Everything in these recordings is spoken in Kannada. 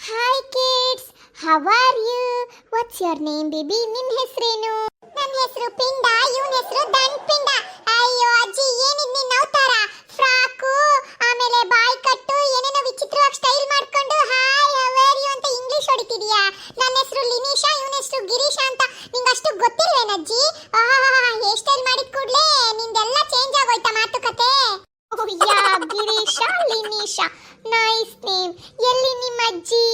Hi kids how are you what's your name baby ನಿಮ್ ಹೆಸರೇನು ನನ್ನ ಹೆಸರು ಪಿಂಡ ಇವನ ಹೆಸರು ದಂಡ್ ಪಿಂಡ ಅಯ್ಯೋ ಅಜ್ಜಿ ಏನಿದ್ ನಿನ್ನ ಅವತಾರ ಫ್ರಾಕು ಆಮೇಲೆ ಬಾಯ್ ಕಟ್ಟು, ಏನೇನೋ ವಿಚಿತ್ರವಾಗಿ ಸ್ಟೈಲ್ ಮಾಡ್ಕೊಂಡು. ಹಾಯ್ ಹೌ ಆರ್ ಯು ಅಂತ ಇಂಗ್ಲಿಷ್ ಹೊಡಿತಿದ್ಯಾ? ನನ್ನ ಹೆಸರು ಲಿನಿಶಾ ಇವನ ಹೆಸರು ಗಿರೀಶಾ ಅಂತ. ನಿಂಗೆ ಅಷ್ಟು ಗೊತ್ತಿಲ್ವೇನಜ್ಜಿ ಹೇರ್ ಸ್ಟೈಲ್ ಮಾಡಿದ ಕೂಡಲೇ ನಿಂದೆಲ್ಲ ಚೇಂಜ್ ಆಗೋಯ್ತಾ ಮಾತುಕತೆ? ಯಾ ಗಿರೀಶಾ ಲಿನಿಶ ನೈಸ್ ನೇಮ್ ಎಲ್ಲಿ ನಿಮ್ಮ ಅಜ್ಜಿ?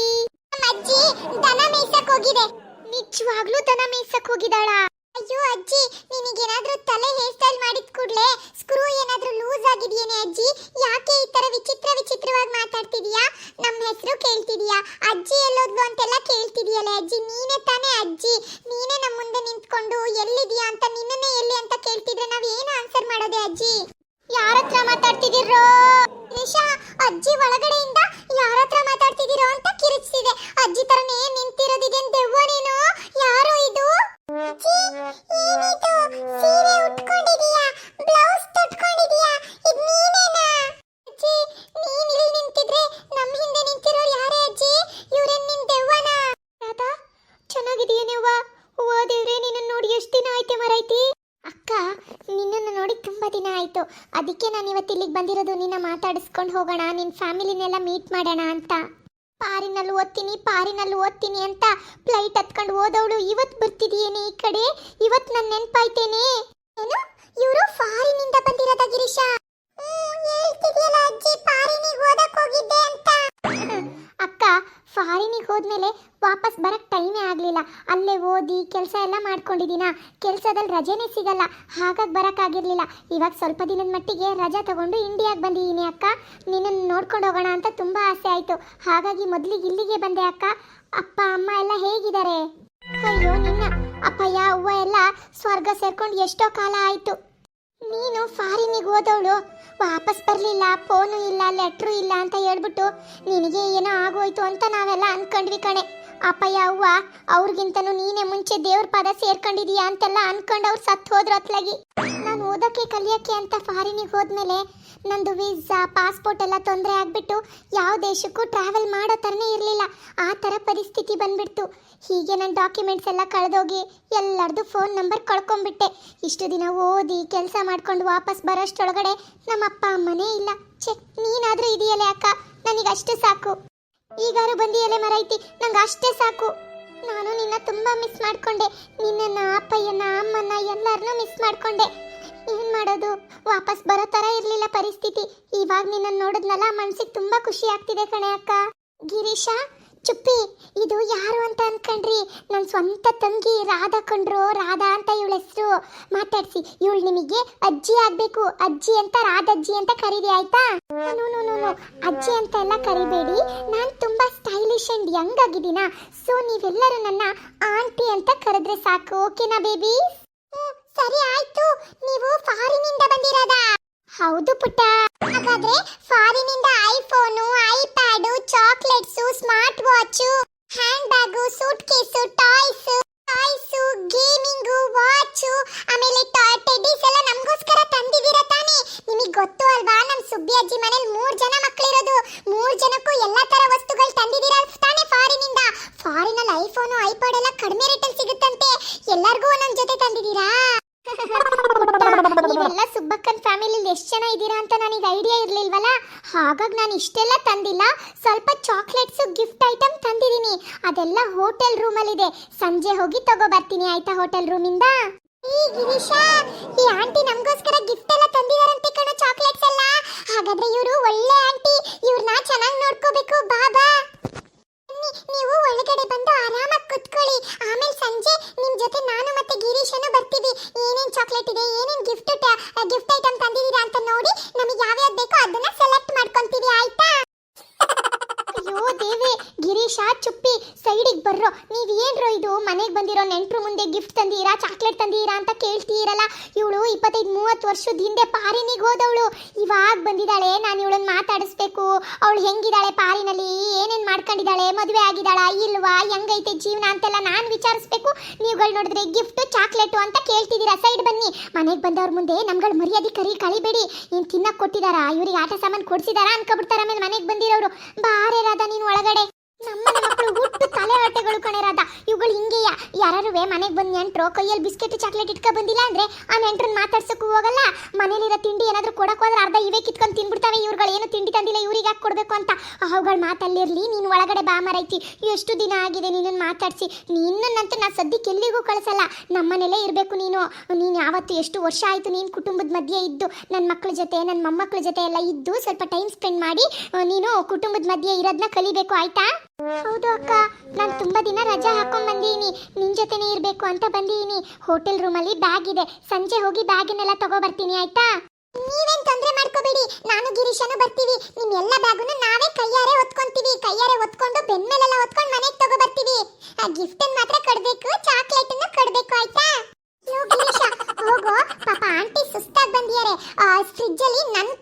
ನಮ್ಮ ಅಜ್ಜಿ ದನ ಮೇಯ್ಸಕ್ ಹೋಗಿದೆ. ನಿಜವಾಗ್ಲೂ ದನ ಮೇಯ್ಸಕ್ ಹೋಗಿದಾಳ ಅಯ್ಯೋ ಅಜ್ಜಿ, ನಿನಗೇನಾದ್ರೂ ತಲೆ ಹೇರ್ ಸ್ಟೈಲ್ ಮಾಡಿದ ಕೂಡ್ಲೆ ಸ್ಕ್ರೂ ಏನಾದ್ರೂ ಲೂಸ್ ಆಗಿದೆಯೇನೆ ಅಜ್ಜಿ ಯಾಕೆ ಈ ತರ ವಿಚಿತ್ರ ವಿಚಿತ್ರವಾಗಿ ಮಾತಾಡ್ತಿದೀಯಾ ನಮ್ಮ ಹೆಸರು ಕೇಳ್ತಿದೀಯಾ ಅಜ್ಜಿ ಎಲ್ಲೋದ್ಲು ಅಂತೆಲ್ಲ ಕೇಳ್ತಿದೀಯಲ್ಲ ಅಜ್ಜಿ ನೀನೇ ತಾನೇ ಅಜ್ಜಿ ನೀನೇ ನಮ್ಮ ಮುಂದೆ ನಿಂತ್ಕೊಂಡು ಎಲ್ಲಿದೀಯಾ ಅಂತ ನಿನ್ನನ್ನೇ ಎಲ್ಲಿ ಅಂತ ಕೇಳ್ತಿದ್ರೆ ನಾವ್ ಏನು ಆನ್ಸರ್ ಮಾಡೋದೆ ಅಜ್ಜಿ ಯಾರ ಹತ್ರ ಮಾತಾಡ್ತಿದ್ದೀರೋ ನಿಶಾ ಅಜ್ಜಿ ಒಳಗಡೆಯಿಂದ ಯಾರ ಹತ್ರ ಮಾತಾಡ್ತಿದ್ದೀರೋ ಅಂತ ಕಿರಿಚಿಸಿದೆ ಅಜ್ಜಿ ತರನೇ ನಿಂತಿರೋದಿದೇನ್ ದೆವ್ವ ನೀನು ಯಾರು ಇದು ಅಜ್ಜಿ ಏನಿದು ಸೀರೆ ಉಟ್ಕೊಂಡಿದೀಯಾ ಬ್ಲೌಸ್ ತೊಟ್ಕೊಂಡಿದೀಯಾ ಇದು ನೀನೇನಾ ಅಜ್ಜಿ ನೀನ್ ಇಲ್ಲಿ ನಿಂತಿದ್ರೆ ನಮ್ ಹಿಂದೆ ನಿಂತಿರೋರು ಯಾರೇ ಅಜ್ಜಿ ಇವ್ರೇನ್ ನಿನ್ ದೆವ್ವನ ರಾಧಾ ಚೆನ್ನಾಗಿದೀಯೇನವ್ವ ಓ ದೇವ್ರೆ ನಿನ್ನ ನೋಡಿ ಎಷ್ಟು ದಿನ ಆಯ್ತೆ ಮರೈತಿ? ಅಕ್ಕ, ನಿನ್ನನ್ನು ನೋಡಿ ತುಂಬಾ ದಿನ ಆಯ್ತು. ಅದಕ್ಕೆ ನಾನು ಇವತ್ತು ಇಲ್ಲಿಗೆ ಬಂದಿರೋದು, ನಿನ್ನ ಮಾತಾಡಿಸ್ಕೊಂಡು ಹೋಗೋಣ ನಿನ್ನ ಫ್ಯಾಮಿಲಿನೆಲ್ಲ ಮೀಟ್ ಮಾಡೋಣ ಅಂತ. ಪಾರಿನಲ್ಲಿ ಓದ್ತೀನಿ ಪಾರಿನಲ್ಲಿ ಓದ್ತೀನಿ ಅಂತ ಫ್ಲೈಟ್ ಹತ್ಕೊಂಡು ಓದೋಳು ಇವತ್ತು ಬರ್ತಿದೀಯೇನೆ ಈ ಕಡೆ? ಇವತ್ತು ನನ್ನ ನೆನಪಾಯ್ತೇನೆ? ಏನು? ಇವರು ಫಾರಿನಿಂದ ಬಂದಿರೋದ ಗಿರೀಶ? ಹೇಳ್ತಿದ್ಯಲ್ಲ ಅಜ್ಜಿ ಫಾರಿನಿಗೆ ಫಾರಿನಿಗೆ ಹೋದ್ಮೇಲೆ ವಾಪಸ್ ಬರಕ್ ಟೈಮೇ ಆಗಲಿಲ್ಲ. ಅಲ್ಲೇ ಓದಿ ಕೆಲಸ ಎಲ್ಲ ಮಾಡ್ಕೊಂಡಿದ್ದೀನ ಕೆಲಸದಲ್ಲಿ ರಜೆನೇ ಸಿಗಲ್ಲ. ಹಾಗಾಗಿ ಬರಕ್ಕಾಗಿರ್ಲಿಲ್ಲ. ಇವಾಗ ಸ್ವಲ್ಪ ದಿನದ ಮಟ್ಟಿಗೆ ರಜಾ ತಗೊಂಡು ಇಂಡಿಯಾಗೆ ಬಂದಿದ್ದೀನಿ ಅಕ್ಕ. ನಿನ್ನನ್ನು ನೋಡ್ಕೊಂಡು ಹೋಗೋಣ ಅಂತ ತುಂಬ ಆಸೆ ಆಯ್ತು. ಹಾಗಾಗಿ ಮೊದಲಿಗೆ ಇಲ್ಲಿಗೆ ಬಂದೆ ಅಕ್ಕ. ಅಪ್ಪ, ಅಮ್ಮ ಎಲ್ಲ ಹೇಗಿದ್ದಾರೆ? ಅಯ್ಯೋ, ನಿನ್ನ ಅಪ್ಪಯ್ಯ, ಅವ್ವ ಎಲ್ಲ ಸ್ವರ್ಗ ಸೇರ್ಕೊಂಡು ಎಷ್ಟೋ ಕಾಲ ಆಯಿತು. ನೀನು ಫಾರಿನಿಗೆ ಹೋದವಳು, ವಾಪಸ್ ಬರಲಿಲ್ಲ, ಫೋನು ಇಲ್ಲ, ಲೆಟ್ರು ಇಲ್ಲ ಅಂತ ಹೇಳ್ಬಿಟ್ಟು ನಿನಗೆ ಏನೋ ಆಗೋಯ್ತು ಅಂತ ನಾವೆಲ್ಲ ಅನ್ಕೊಂಡ್ವಿ ಕಣೆ. ಅಪ್ಪಯ್ಯ, ಅವ್ವ, ಅವ್ರಿಗಿಂತನೂ ನೀನೇ ಮುಂಚೆ ದೇವ್ರ ಪದ ಸೇರ್ಕೊಂಡಿದೀಯ ಅಂತೆಲ್ಲ ಅನ್ಕೊಂಡು ಅವ್ರು ಸತ್ತು ಹೋದ್ರು ಅತ್ಲಾಗಿ. ನಾನು ಓದೋಕ್ಕೆ ಕಲಿಯೋಕ್ಕೆ ಅಂತ ಫಾರಿನಿಗೆ ಹೋದ್ಮೇಲೆ ನಂದು ವೀಸಾ ಪಾಸ್ಪೋರ್ಟ್ ಎಲ್ಲ ತೊಂದರೆ ಆಗ್ಬಿಟ್ಟು ಯಾವ ದೇಶಕ್ಕೂ ಟ್ರಾವೆಲ್ ಮಾಡೋ ಥರನೇ ಇರಲಿಲ್ಲ. ಆ ಥರ ಪರಿಸ್ಥಿತಿ ಬಂದ್ಬಿಡ್ತು. ಹೀಗೆ ನನ್ನ ಡಾಕ್ಯುಮೆಂಟ್ಸ್ ಎಲ್ಲ ಕಳೆದೋಗಿ ಎಲ್ಲರದು ಫೋನ್ ನಂಬರ್ ಕಳ್ಕೊಂಡ್ಬಿಟ್ಟೆ. ಇಷ್ಟು ದಿನ ಓದಿ ಕೆಲಸ ಮಾಡ್ಕೊಂಡು ವಾಪಸ್ ಬರೋಷ್ಟೊಳಗಡೆ ನಮ್ಮ ಅಪ್ಪ ಅಮ್ಮನೇ ಇಲ್ಲ. ಛೆ, ನೀನಾದರೂ ಇದೆಯಲ್ಲ ಅಕ್ಕ? ನನಗೆ ಅಷ್ಟೇ ಸಾಕು. ಈಗಾರು ಎಲೆ ಮರೈತಿ ನಂಗೆ ಅಷ್ಟೇ ಸಾಕು. ನಾನು ನಿನ್ನ ತುಂಬಾ ಮಿಸ್ ಮಾಡ್ಕೊಂಡೆ. ನಿನ್ನನ್ನು ಅಪ್ಪಯ್ಯನ ಅಮ್ಮನ ಎಲ್ಲರನ್ನೂ ಮಿಸ್ ಮಾಡ್ಕೊಂಡೆ. ಏನ್ ಮಾಡೋದು? ವಾಪಸ್ ಬರೋ ತರ ಇರ್ಲಿಲ್ಲ ಪರಿಸ್ಥಿತಿ. ಇವಾಗ ನಿನ್ನ ನೋಡಿದ್ನಲ್ಲ ಮನ್ಸಿಗೆ ತುಂಬಾ ಖುಷಿ ಆಗ್ತಿದೆ ಕಣೆ ಅಕ್ಕ. ಗಿರೀಶ, ಚುಪ್ಪಿ, ಇದು ಯಾರು ಅಂತ ಅನ್ಕೊಂಡ್ರಿ? ನನ್ನ ಸ್ವಂತ ತಂಗಿ ರಾಧಾ ಕಂಡ್ರು ರಾಧಾ ಅಂತ ಇವಳ ಹೆಸರು. ಮಾತಾಡ್ಸಿ, ಇವಳು ನಿಮಗೆ ಅಜ್ಜಿ ಆಗ್ಬೇಕು. ಅಜ್ಜಿ ಅಂತ ರಾಧಜ್ಜಿ ಅಂತ ಕರೀರಿ, ಆಯ್ತಾ? ಅಜ್ಜಿ ಅಂತ ಎಲ್ಲ ಕರಿಬೇಡಿ. ನಾನು ತುಂಬಾ ಸ್ಟೈಲಿಶ್ ಅಂಡ್ ಯಂಗ್ ಆಗಿದ್ದೀನಾ. ಸೊ ನೀವೆಲ್ಲರೂ ನನ್ನ ಆಂಟಿ ಅಂತ ಕರೆದ್ರೆ ಸಾಕು. ಓಕೆನಾ ಬೇಬಿ ಸರಿ ಆಯ್ತು, ನೀವು ಫಾರಿನಿಂದ ಬಂದಿರೋದಾ? ಹೌದು ಪುಟ್ಟ. ಹಾಗಾದ್ರೆ ಫಾರಿನಿಂದ iPhone, iPad, chocolates, smart watch handbag suitcase toys, toys, gaming, watch, ಆಮೇಲೆ ಟೆಡ್ಡೀಸ್ ಎಲ್ಲ ನಮಗೋಸ್ಕರ ತಂದಿದ್ದೀರ ತಾನೇ? ನಿಮಗೆ ಗೊತ್ತು ಅಲ್ವಾ ನಮ್ಮ ಸುಬ್ಬಿ ಅಜ್ಜಿ ಮನೇಲಿ ಮೂರು ಜನ ಮಕ್ಕಳಿರೋದು ಮೂರು ಜನಕ್ಕೂ ಎಲ್ಲ ತರ ವಸ್ತುಗಳು ತಂದಿದ್ದೀರ ತಾನೇ ಫಾರಿನಿಂದ. ಫಾರಿನಲ್ಲಿ ಐಫೋನು ಐಪಾಡ್ ಎಲ್ಲ ಕಡಿಮೆ ರೇಟಲ್ಲಿ ಸಿಗುತ್ತಂತೆ. ಎಲ್ಲರಿಗೂ ಒಂದೊಂದು ಜೊತೆ ತಂದಿದ್ದೀರಾ? ನೀವೆಲ್ಲ ಸುಬ್ಬಕ್ಕನ್ ಫ್ಯಾಮಿಲಿಲಿ ಎಷ್ಟು ಜನ ಇದ್ದೀರಾ ಅಂತ ನನಗೆ ಐಡಿಯಾ ಇರಲಿಲ್ವಲ್ಲ? ಹಾಗಾಗಿ ನಾನು ಇಷ್ಟೆಲ್ಲ ತಂದಿಲ್ಲ. ಸ್ವಲ್ಪ ಚಾಕ್ಲೇಟ್ಸ್ ಗಿಫ್ಟ್ ಐಟಮ್ ತಂದಿದ್ದೀನಿ. ಅದೆಲ್ಲ ಹೋಟೆಲ್ ರೂಮಲ್ಲಿದೆ ಸಂಜೆ ಹೋಗಿ ತಗೋ ಬರ್ತೀನಿ. ಆಯ್ತಾ ಹೋಟೆಲ್ ರೂಮಿಂದ ಈ ಗಿರೀಶ, ಈ ಆಂಟಿ ನಮಗೋಸ್ಕರ ಗಿಫ್ಟ್ ಎಲ್ಲ ತಂದಿದಾರಂತೆ ಕಣ ಚಾಕ್ಲೇಟ್ಸ್ ಎಲ್ಲ. ಹಾಗಾದ್ರೆ ಇವರು ಒಳ್ಳೆ ಆಂಟಿ ಇವ್ರನ್ನ ಚೆನ್ನಾಗಿ ನೋಡ್ಕೋಬೇಕು. ಬಾಬಾ ನೀವು ಒಳಗಡೆ ಬಂದು ಆರಾಮಾಗಿ ಕುತ್ಕೊಳ್ಳಿ. ಆಮೇಲೆ ಸಂಜೆ ನಿಮ್ ಜೊತೆ ನಾನು ಮತ್ತೆ ಗಿರೀಶನು ಬರ್ತೀವಿ. ಚಾಕ್ಲೇಟ್ ಇದೆ ಏನೇನು ಗಿಫ್ಟ್ ಗಿಫ್ಟ್ ಐಟಮ್ ತಂದಿದ್ದೀರಾ ಅಂತ ನೋಡಿ ನಮಗೆ ಯಾವ್ಯಾವ್ದು ಬೇಕೋ ಅದನ್ನ ಸೆಲೆಕ್ಟ್ ಮಾಡ್ಕೊಂತೀವಿ, ಆಯ್ತಾ? ಅಯ್ಯೋ ದೇವಿ ಗಿರೀಶ, ಚುಪ್ಪಿ ಸೈಡಿಗೆ ಬರ್ರೋ, ನೀವ್ ಏನ್ರೋ ಇದು, ಮನೆಗೆ ಬಂದಿರೋ ನೆಂಟ್ರು ಮುಂದೆ ಗಿಫ್ಟ್ ತಂದೀರಾ ಚಾಕ್ಲೇಟ್ ತಂದೀರಾ ಅಂತ ಕೇಳ್ತೀರಲ್ಲ, ಇವಳು ಇಪ್ಪತ್ತೈದು ಮೂವತ್ತು ವರ್ಷದ ಹಿಂದೆ ಪಾರಿನಿಗೆ ಹೋದವಳು, ಇವಾಗ ಬಂದಿದ್ದಾಳೆ ಅವಳು ಹೆಂಗಿದ್ದಾಳೆ ಪಾರಿನಲ್ಲಿ ಏನೇನು ಮಾಡ್ಕೊಂಡಿದ್ದಾಳೆ, ಮದುವೆ ಆಗಿದ್ದಾಳ, ಇಲ್ವಾ, ಹೆಂಗೈತೆ ಜೀವನ ಅಂತೆಲ್ಲ ನಾನು ವಿಚಾರಿಸ್ಬೇಕು. ನೀವುಗಳು ನೋಡಿದ್ರೆ ಗಿಫ್ಟ್, ಚಾಕ್ಲೇಟು ಅಂತ ಕೇಳ್ತಿದ್ದೀರಾ? ಸೈಡ್ ಬನ್ನಿ. ಮನೆಗೆ ಬಂದವ್ರ ಮುಂದೆ ನಮ್ಗಳು ಮರ್ಯಾದೆ ಕರಿ, ಕಳಿಬೇಡಿ. ಏನು ತಿನ್ನಕ್ಕೆ ಕೊಟ್ಟಿದಾರಾ? ಇವರಿಗೆ ಆಟ ಸಾಮಾನು ಕೊಡ್ಸಿದಾರಾ? ಅನ್ಕೊಬಿಡ್ತಾರೆ ಆಮೇಲೆ ಮನೆಗೆ ಬಂದಿರೋರು. ಬಾರೇ ರಾಧಾ, ನೀನು ಒಳಗಡೆ. ನಮ್ಮ ತಲೆ ಹೊಟ್ಟೆಗಳು ರಾಧ. ಇವುಗಳು ಹಿಂಗೆಯ. ಯಾರು ಮನೆಗೆ ಬಂದು ನೆಂಟ್ರು, ಕೈಯಲ್ಲಿ ಬಿಸ್ಕೆಟ್, ಚಾಕ್ಲೇಟ್ ಇಟ್ಕೊ ಬಂದಿಲ್ಲ ಅಂದ್ರೆ ಆ ನೆಂಟ್ರನ್ನ ಮಾತಾಡ್ಸಕ್ಕೂ ಹೋಗಲ್ಲ. ಮನೇಲಿರೋ ತಿಂಡಿ ಏನಾದರೂ ಕೊಡಕ್ಕೆ ಹೋದ್ರೆ ಅರ್ಧ ಇವೇ ಕಿತ್ಕೊಂಡು ತಿನ್ಬಿಡ್ತಾವೆ. ಇವ್ರುಗಳು ಏನು ತಿಂಡಿ ತಂದಿಲ್ಲ, ಇವ್ರಿಗೆ ಯಾಕೆ ಕೊಡ್ಬೇಕು ಅಂತ? ಅವುಗಳ ಮಾತಲ್ಲಿರಲಿ, ನೀನು ಒಳಗಡೆ ಬಾ ಮರೈತಿ. ಎಷ್ಟು ದಿನ ಆಗಿದೆ ನಿನ್ನನ್ನು ಮಾತಾಡ್ಸಿ? ನಿನ್ನನ್ನಂತೂ ನಾ ಸದ್ಯಕ್ಕೆ ಎಲ್ಲಿಗೂ ಕಳಿಸಲ್ಲ. ನಮ್ಮನೇಲೇ ಇರಬೇಕು ನೀನು. ನೀನು ಯಾವತ್ತು ಎಷ್ಟು ವರ್ಷ ಆಯಿತು ನೀನು ಕುಟುಂಬದ ಮಧ್ಯೆ ಇದ್ದು ನನ್ನ ಮಕ್ಕಳ ಜೊತೆ ನನ್ನ ಮೊಮ್ಮಕ್ಕಳ ಜೊತೆ ಎಲ್ಲ ಇದ್ದು ಸ್ವಲ್ಪ ಟೈಮ್ ಸ್ಪೆಂಡ್ ಮಾಡಿ, ನೀನು ಕುಟುಂಬದ ಮಧ್ಯೆ ಇರೋದನ್ನ ಕಲಿಬೇಕು, ಆಯ್ತಾ? ಹೌದು ಅಕ್ಕ ನಾನು ತುಂಬಾ ದಿನ ರಜಾ ಹಾಕೊಂಡ್ ಬಂದೀನಿ. ನಿನ್ ಜೊತೆನೇ ಇರ್ಬೇಕು ಅಂತ ಬಂದೀನಿ. ಹೋಟೆಲ್ ಅಲ್ಲಿ ಬ್ಯಾಗ್ ಇದೆ. ಸಂಜೆ ಹೋಗಿ ಬ್ಯಾಗಿನೆಲ್ಲ ತಗೋ ಬರ್ತೀನಿ ಆಯ್ತಾ? ನೀವೇನ್ ತೊಂದ್ರೆ ಮಾಡ್ಕೋಬೇಡಿ. ನಾನು ಗಿರೀಶನು ಬರ್ತೀವಿ. ನಿಮ್ ಎಲ್ಲ ಬ್ಯಾಗುನು ನಾವೇ ಕೈಯಾರೆ ಹೊತ್ಕೊಂತೀವಿ. ಕೈಯಾರೆ ಹೊತ್ಕೊಂಡು ಬೆನ್ಮೇಲೆಲ್ಲ ಹೊತ್ಕೊಂಡು ಮನೆಗೆ ತಗೋ ಬರ್ತೀವಿ ಆ ಗಿಫ್ಟ್ ಮಾತ್ರ ಕೊಡ್ಬೇಕು ಚಾಕ್ಲೇಟ್ ಅನ್ನು ಕೊಡ್ಬೇಕು, ಆಯ್ತಾ? ಹೋಗೋ. ಪಾಪ ಆಂಟಿ ಸುಸ್ತಾಗಿ ಬಂದಿದ್ದಾರೆ. ಫ್ರಿಜ್ ಅಲ್ಲಿ ನನ್ನ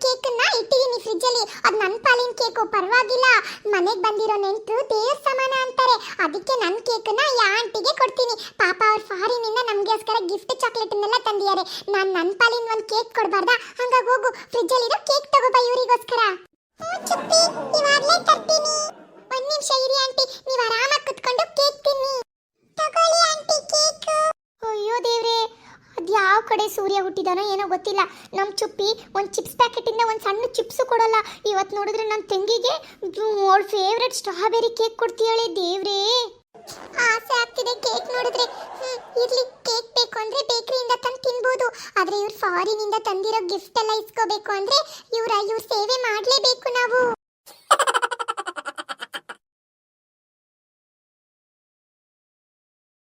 ಪರವಾಗಿಲ್ಲ. ಮನೆಗೆ ಬಂದಿರೋ ನೆಂಟರು ದೇವ್ರ ಸಮಾನ ಅಂತಾರೆ. ಅದಕ್ಕೆ ನನ್ನ ಕೇಕನ್ನ ಈ ಆಂಟಿಗೆ ಕೊಡ್ತೀನಿ. ಪಾಪ ಅವ್ರ ಫಾರಿನಿಂದ ನಮಗೋಸ್ಕರ ಗಿಫ್ಟ್ ಚಾಕ್ಲೇಟ್ ಅನ್ನೆಲ್ಲ ತಂದಿದ್ದಾರೆ. ನಾನು ನನ್ನ ಪಾಲಿನ ಒಂದು ಕೇಕ್ ಕೊಡಬಾರ್ದ? ಹಂಗಾಗಿ ಹೋಗು. ಫ್ರಿಜ್ ಅಲ್ಲಿರೋ ಕೇಕ್ ತಗೋಬಾ ಇವರಿಗೋಸ್ಕರ. ಇವಾಗ್ಲೇ ತರ್ತೀನಿ. ಒಂದು ನಿಮಿಷ ಇರಿ ಆಂಟಿ. ನೀವು ಆರಾಮಾಗಿ ಕುತ್ಕೊಂಡು ಕೇಕ್ ತಿನ್ನಿ. ತಗೊಳ್ಳಿ ಆಂಟಿ ಕೇಕ್. ಅಯ್ಯೋ ದೇವ್ರೆ. ಅದು ಯಾವ ಕಡೆ ಸೂರ್ಯ ಹುಟ್ಟಿದಾನೋ ಏನೋ ಗೊತ್ತಿಲ್ಲ. ನಮ್ಮ ಚುಪ್ಪಿ ಒಂದು ಚಿಪ್ಸ್ ಪ್ಯಾಕೆಟಿಂದ ಒಂದು ಸಣ್ಣ ಚಿಪ್ಸು ಕೊಡಲ್ಲ. ಇವತ್ತು ನೋಡಿದ್ರೆ ನನ್ನ ತಂಗಿಗೆ ಅವಳ ಫೇವ್ರೆಟ್ ಸ್ಟ್ರಾಬೆರಿ ಕೇಕ್ ಕೊಡ್ತೀಯಾಳೆ ದೇವ್ರೇ. ಆಸೆ ಆಗ್ತಿದೆ ಕೇಕ್ ನೋಡಿದ್ರೆ. ಇರ್ಲಿ ಕೇಕ್ ಬೇಕು ಅಂದ್ರೆ ಬೇಕರಿಯಿಂದ ತಂದು ತಿನ್ಬೋದು. ಆದ್ರೆ ಇವ್ರು ಫಾರಿನಿಂದ ತಂದಿರೋ ಗಿಫ್ಟ್ ಎಲ್ಲ ಇಸ್ಕೋಬೇಕು ಅಂದ್ರೆ ಇವ್ರ ಇವ್ರ ಸೇವೆ ಮಾಡಲೇಬೇಕು ನಾವು.